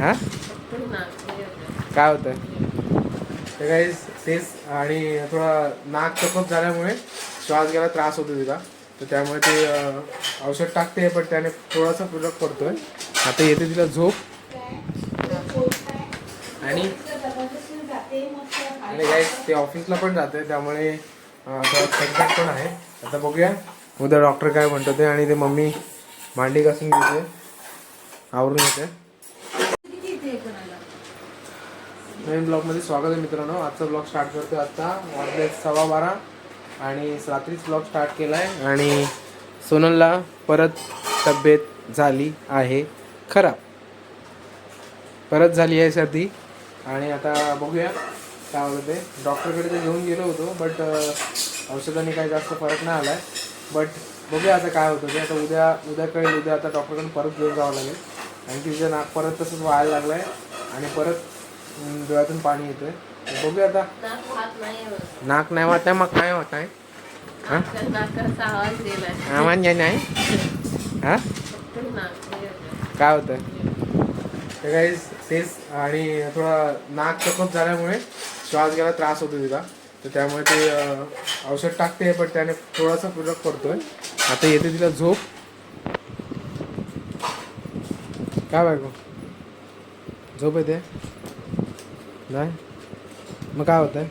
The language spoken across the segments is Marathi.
हां? काय होतं तर काही तेच आणि थोडा नाक चकप झाल्यामुळे श्वास घ्यायला त्रास होतो तिला. तर त्यामुळे ते औषध टाकते पण त्याने थोडासा फरक पडतोय. आता येते तिला झोप. आणि आणि गाईस ते ऑफिसला पण जाते त्यामुळे अं, पण आहे. आता बघूया उद्या डॉक्टर काय म्हणतो ते आणि ते मम्मी मांडी घासून घेते आवरून घेते. नवीन ब्लॉगमध्ये स्वागत आहे मित्रांनो. आजचा ब्लॉग स्टार्ट करतोय आता. वाजले सव्वा बारा आणि रात्रीच ब्लॉग स्टार्ट केला आहे आणि सोनलला परत तब्येत झाली आहे. खराब परत झाली आहे सर्दी. आणि आता बघूया काय होतं ते. डॉक्टरकडे तर घेऊन गेलो होतो बट औषधांनी काही जास्त फरक नाही आला आहे बट बघूया आता काय होतं ते. आता उद्या उद्या कळेल. उद्या आता डॉक्टरकडे परत घेऊन जावं लागेल. आणि तिचं नाक परत तसंच व्हायला लागलं आहे आणि परत डोळ्यातून पाणी येतंय. बघूया आता. नाक नाही वाटत मग काय होत आहे? आवाज नाही? हा? काय होतं तर काही तेच आणि थोडा नाक चकप झाल्यामुळे श्वास घ्यायला त्रास होतो तिला. तर त्यामुळे ते औषध टाकते पण त्याने थोडासा फरक पडतोय. आता येते तिला झोप. काय बायको? झोप येते? नाही? मग काय होतंय?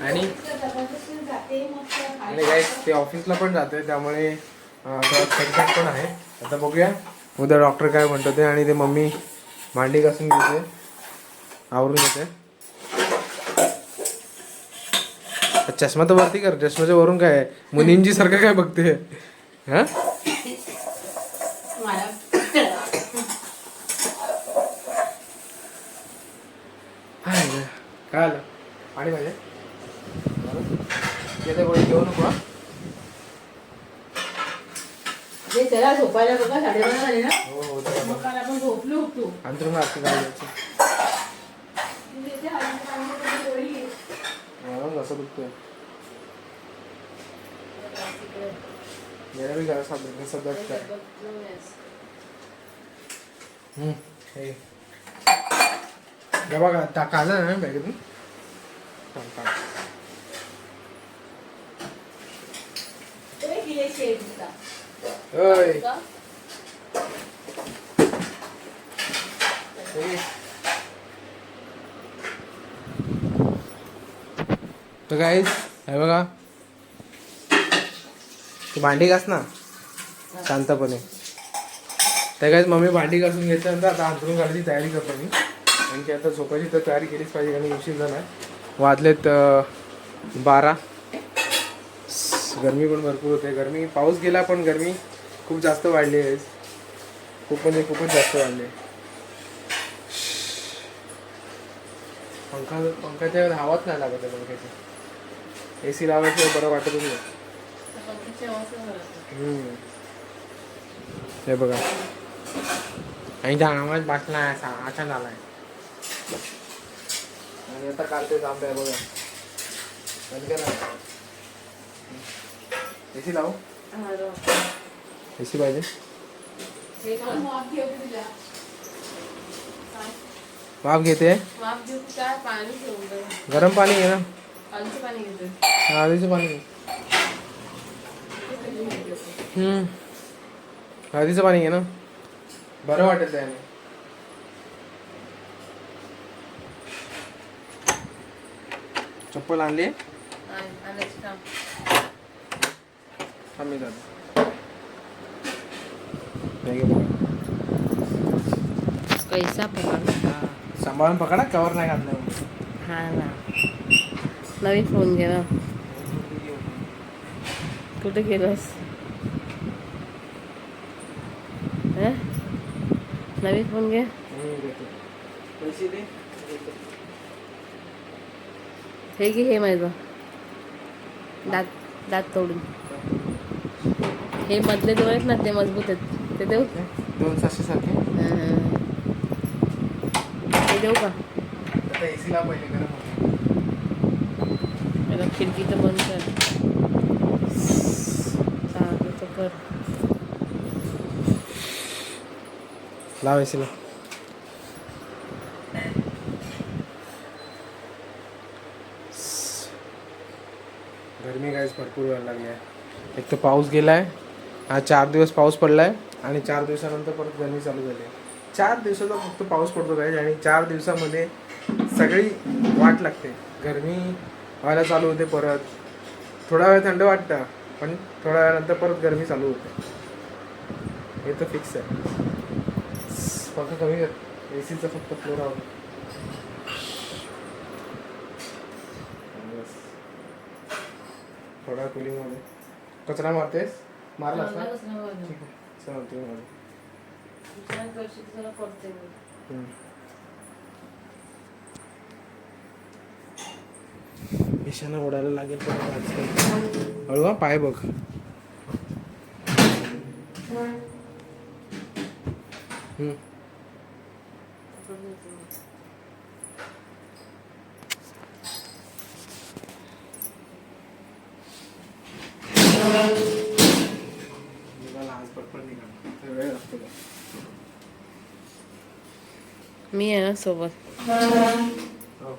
आणि? आणि काय ते ऑफिसला पण जाते त्यामुळे अं, पण आहे. आता बघूया. उद्या डॉक्टर काय म्हणतो ते आणि ते मम्मी मांडी घासून घेते. आवरून घेते. चष्मा तर वरती कर. चष्माच्या वरून काय? आहे? मुनींजी सारखं काय बघते? हा हाय ग. काय आलं पाणी पाहिजे येते गोळी घेऊ नको हा? हे त्याला झोपायला बघा साडेबारा झाले ना. हो हो चला मग. काल आपण झोपलो होतो. अंतरून आरती करायची म्हणून दुखतोय सब घसा हम्म हे. हे बघा ता काढला ना बॅगेतून? काढ, काढ. ओय होय तर काहीच हे बघा. तू भांडी घास ना. शांतपणे. त्या काहीच मम्मी भांडी घासून घेतल्यानंतर आता अंतरून घालायची तयारी करतो मी. आणखी की आता झोपायची तर तयारी केलीच पाहिजे कारण उशीर झाला आहे वाजलेत बारा. गरमी पण भरपूर होते. गरमी पाऊस गेला पण गरमी खूप जास्त वाढली आहे. खूप म्हणजे खूपच जास्त वाढली आहे. पंखा पंखाच्या हवाच नाही लागत आहे पंख्याची. ए सी लावायचं बरं वाटतच नाही. हम्म. हे बघा. आणि त्या आवाज बसला आहे असा असा झालाय आणि आता काढते जांभ्या बघा. एसी ए सी लावू? एसी पाहिजे. वाफ घेते. गरम पाणी घे ना. हळदीचं पाणी घे. हळदीचं पाणी घे ना. बरं वाटत त्याने. चप्पल आणली? हे घे बघा. कैसा पकडा. सांभाळून पकडा कवर नाही घातलं. हा ना. नवीन फोन घे ना. कुठे गेलास? हं? नवीन फोन घे. पैसे दे. हे घे हे माझं. दात दात तोडून. हे मधले दोन आहेत ना ते मजबूत आहेत. ते देऊ दोन सहाशे सारखे हं. ते देऊ का? आता एसी ला पहिले गरम होते. त्याला खिडकीचं बंद कर. चालू तर कर. लाव गरमी काहीच भरपूर व्हायला लागली आहे. एक तर पाऊस गेलाय. हा चार दिवस पाऊस पडलाय आणि चार दिवसानंतर परत गरमी चालू झाली आहे. चार दिवसाचा फक्त पाऊस पडतो काय आणि चार दिवसामध्ये सगळी वाट लागते. गरमी व्हायला चालू होते परत. थोडा वेळ थंड वाटतं पण थोड्या वेळानंतर परत गरमी चालू होते. हे तर फिक्स आहे. फक्त कमी कर. ए सीचा फक्त फ्लोर आहोत बस. थोडा कुलिंगमध्ये कचरा मारतेस? मारलास ना ठीक आहे चल तुम्ही मारू. हम्म. ईशाला ओढायला लागेल पण हळू पाय बघ हम्म. निघाला आज पटपट निघाला तर वेळ लागतो का? मी आहे ना सोबत हो हो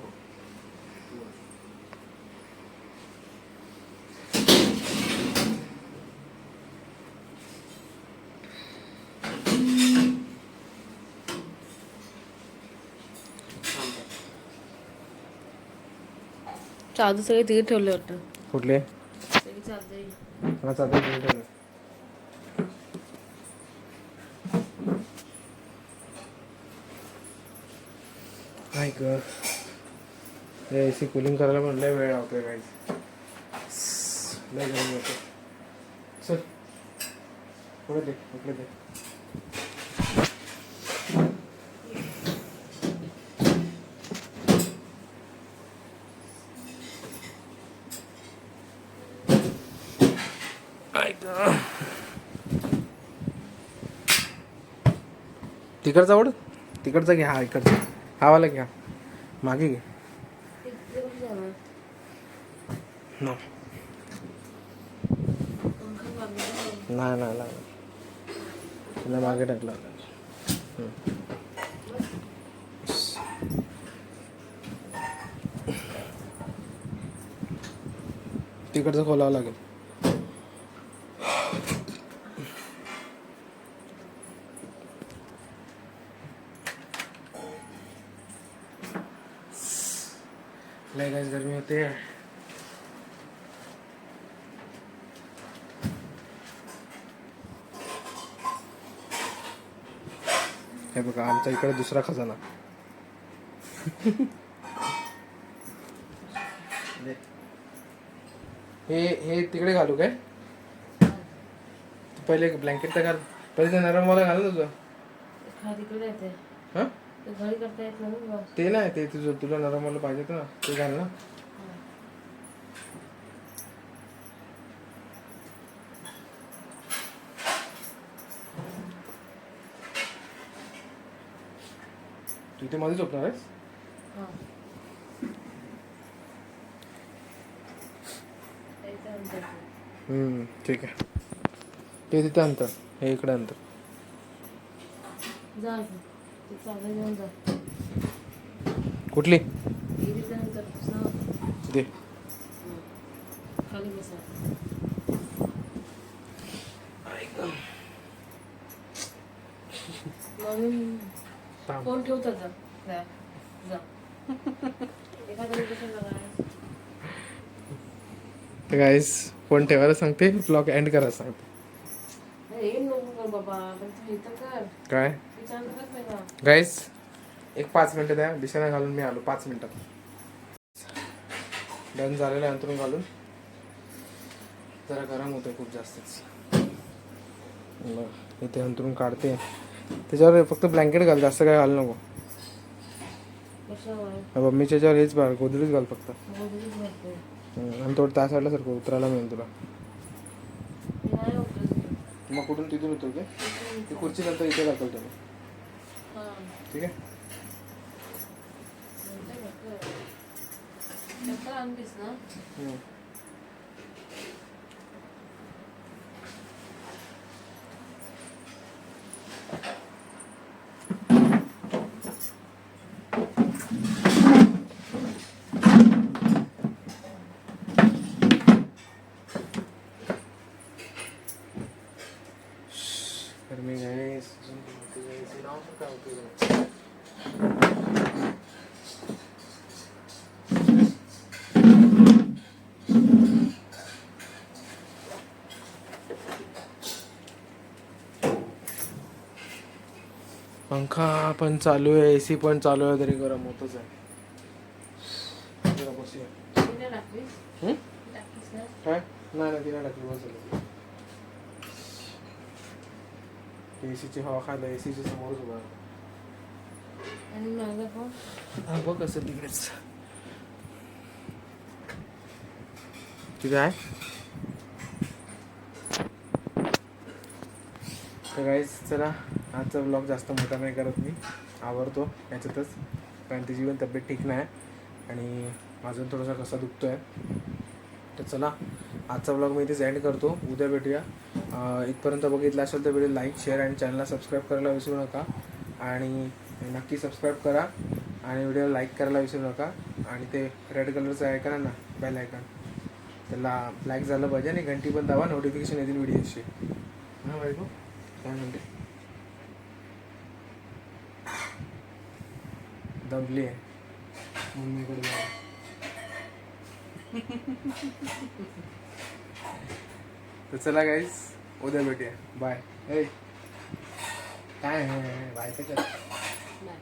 चादू सगळे तिथे ठेवले वाटतं. कुठले? सगळी चादरी. हा चालतं मिनिटं नाही ग ए सी कुलिंग करायला म्हणलं वेळ लावतोय काही लय गरम होतो चल. पुढे दे इकडे दे. तिकडचा ओढ तिकडचा घ्या हा इकडचा. हा वाला घ्या. मागे घे. ना नाही नाही नाही. तिला मागे टाकला. तिकडचं खोलावं लागेल. लय गाईस गरमी होते. हे बघा आमच्या इकडे दुसरा खजाना. हे हे तिकडे घालू काय? पहिले ब्लँकेट तर घाल. पहिले ते नरम वाला घाल ना तुझं. तिकडे येते. हां? घरी करता येत नाही ना ते नाही ते तुझं तुला नरम वाला पाहिजे ना ते घाल ना. तू इथे मध्ये झोपणार आहेस? हां. हम्म, ठीक आहे. ते तिथे अंतर हे इकडे अंतर. जा. कुठली. दे. फोन ठेवतात जा जा. तर गाईस फोन ठेवायला सांगते ब्लॉग एंड करायला सांगते. बाबा पण तू इथं कर. काय? विचार कर पहिला गाईस एक पाच मिनटं द्या. बिछाना घालून मी आलो. पाच मिनटात डन झालेलं आहे अंतरून घालून. जरा गरम होतं खूप जास्तच इथे अंतरून काढते. त्याच्यावर फक्त ब्लँकेट घाल. जास्त काय घालू नको. मम्मीच्या याच्यावर हेच बाळ गोदरीच घाल फक्त. आणि थोडं त्या साईडला सारखं उतरायला मिळेल तुला. मग कुठून तिथून उतरते ती खुर्ची नंतर इथे दाखवतो तुम्ही हां. ठीक आहे? हम्म. तर मी गणेश नाव पण काय उपयोग नाही. पंखा पण चालू आहे ए सी पण चालू आहे तरी गरम होतच आहे? काय? नाही नाही तिला टाकली बस झालं. एसीची हवा खायला एसीच्या समोरच उभा हा बघ असं तिकडेच. तिथे आहे? तर चला. आजचा ब्लॉग जास्त मोठा नाही करत मी. आवडतो. याच्यातच. कारण तिची पण तब्येत ठीक नाही. आणि माझं थोडासा कसा दुखतो आहे तर चला आजचा ब्लॉग मी इथेच एंड करतो. उद्या भेटूया. इथपर्यंत बघितलं असेल तर व्हिडिओ लाईक शेअर आणि चॅनलला सबस्क्राईब करायला विसरू नका. आणि नक्की सबस्क्राईब करा. आणि व्हिडिओ लाईक करायला विसरू नका. आणि ते रेड कलरचं आयकन आहे ना बेल आयकन त्याला ब्लॅक झालं पाहिजे आणि घंटी पण दावा नोटिफिकेशन येतील व्हिडिओची हां बायको काय म्हणते? दमली आहे. मम्मीकडे जाऊ. तर चला गाईस उद्या भेटूया. बाय ए काय बाय तर कर बाय